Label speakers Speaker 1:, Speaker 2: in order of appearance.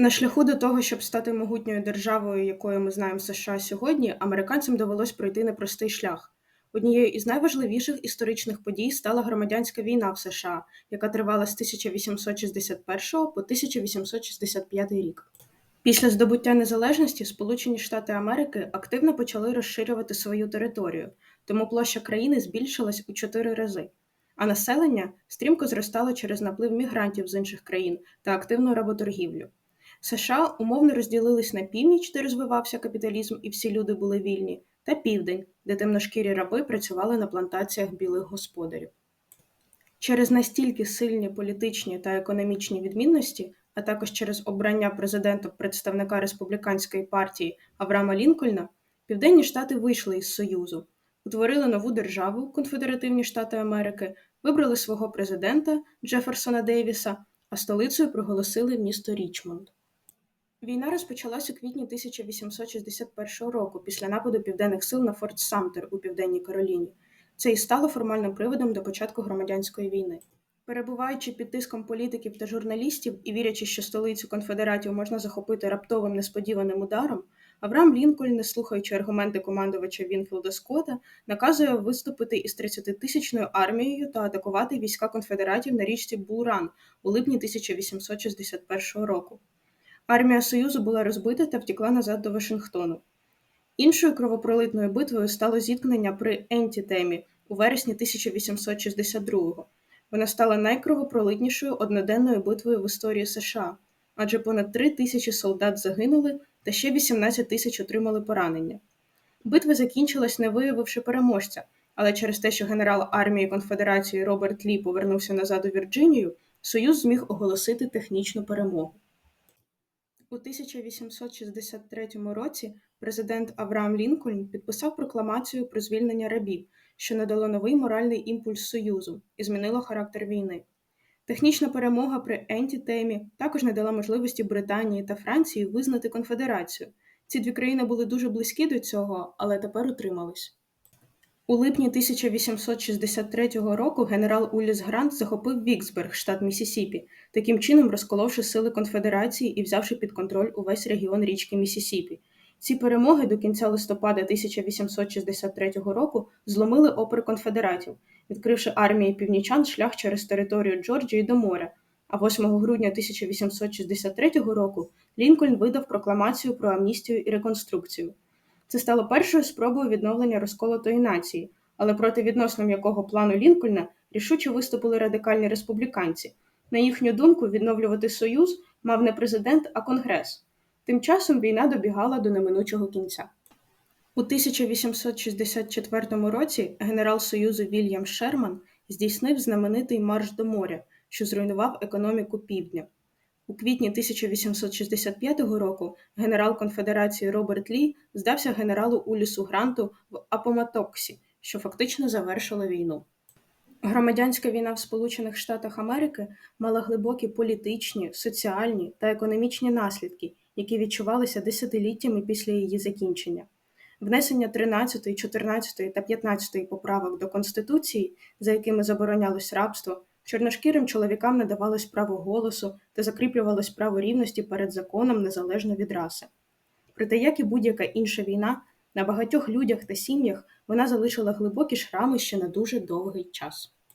Speaker 1: На шляху до того, щоб стати могутньою державою, якою ми знаємо США сьогодні, американцям довелось пройти непростий шлях. Однією із найважливіших історичних подій стала громадянська війна в США, яка тривала з 1861 по 1865 рік. Після здобуття незалежності Сполучені Штати Америки активно почали розширювати свою територію, тому площа країни збільшилась у чотири рази, а населення стрімко зростало через наплив мігрантів з інших країн та активну работоргівлю. США умовно розділились на північ, де розвивався капіталізм і всі люди були вільні, та південь, де темношкірі раби працювали на плантаціях білих господарів. Через настільки сильні політичні та економічні відмінності, а також через обрання президентом представника республіканської партії Авраама Лінкольна, Південні Штати вийшли із Союзу, утворили нову державу Конфедеративні Штати Америки, вибрали свого президента Джеферсона Дейвіса, а столицею проголосили місто Річмонд. Війна розпочалась у квітні 1861 року після нападу південних сил на Форт Самтер у Південній Кароліні. Це і стало формальним приводом до початку громадянської війни. Перебуваючи під тиском політиків та журналістів і вірячи, що столицю конфедератів можна захопити раптовим несподіваним ударом, Авраам Лінкольн, не слухаючи аргументи командувача Вінфілда Скотта, наказує виступити із 30-тисячною армією та атакувати війська конфедератів на річці Булран у липні 1861 року. Армія Союзу була розбита та втекла назад до Вашингтону. Іншою кровопролитною битвою стало зіткнення при Ентітемі у вересні 1862-го. Вона стала найкровопролитнішою одноденною битвою в історії США, адже понад три тисячі солдат загинули та ще 18 тисяч отримали поранення. Битва закінчилась, не виявивши переможця, але через те, що генерал армії конфедерації Роберт Лі повернувся назад у Вірджинію, Союз зміг оголосити технічну перемогу. У 1863 році президент Авраам Лінкольн підписав прокламацію про звільнення рабів, що надало новий моральний імпульс Союзу і змінило характер війни. Технічна перемога при Ентітемі також не дала можливості Британії та Франції визнати конфедерацію. Ці дві країни були дуже близькі до цього, але тепер утримались. У липні 1863 року генерал Уліс Грант захопив Віксберг, штат Місісіпі, таким чином розколовши сили конфедерації і взявши під контроль увесь регіон річки Місісіпі. Ці перемоги до кінця листопада 1863 року зломили опір конфедератів, відкривши армії північан шлях через територію Джорджії до моря. А 8 грудня 1863 року Лінкольн видав прокламацію про амністію і реконструкцію. Це стало першою спробою відновлення розколотої нації, але проти відносно м'якого плану Лінкольна рішуче виступили радикальні республіканці. На їхню думку, відновлювати союз мав не президент, а конгрес. Тим часом війна добігала до неминучого кінця. У 1864 році генерал Союзу Вільям Шерман здійснив знаменитий марш до моря, що зруйнував економіку півдня. У квітні 1865 року генерал Конфедерації Роберт Лі здався генералу Улісу Гранту в Апоматоксі, що фактично завершило війну. Громадянська війна в Сполучених Штатах Америки мала глибокі політичні, соціальні та економічні наслідки, які відчувалися десятиліттями після її закінчення. Внесення 13, 14 та 15 поправок до Конституції, за якими заборонялось рабство, Чорношкірим чоловікам надавалось право голосу та закріплювалось право рівності перед законом незалежно від раси. Проте, як і будь-яка інша війна, на багатьох людях та сім'ях вона залишила глибокі шрами ще на дуже довгий час.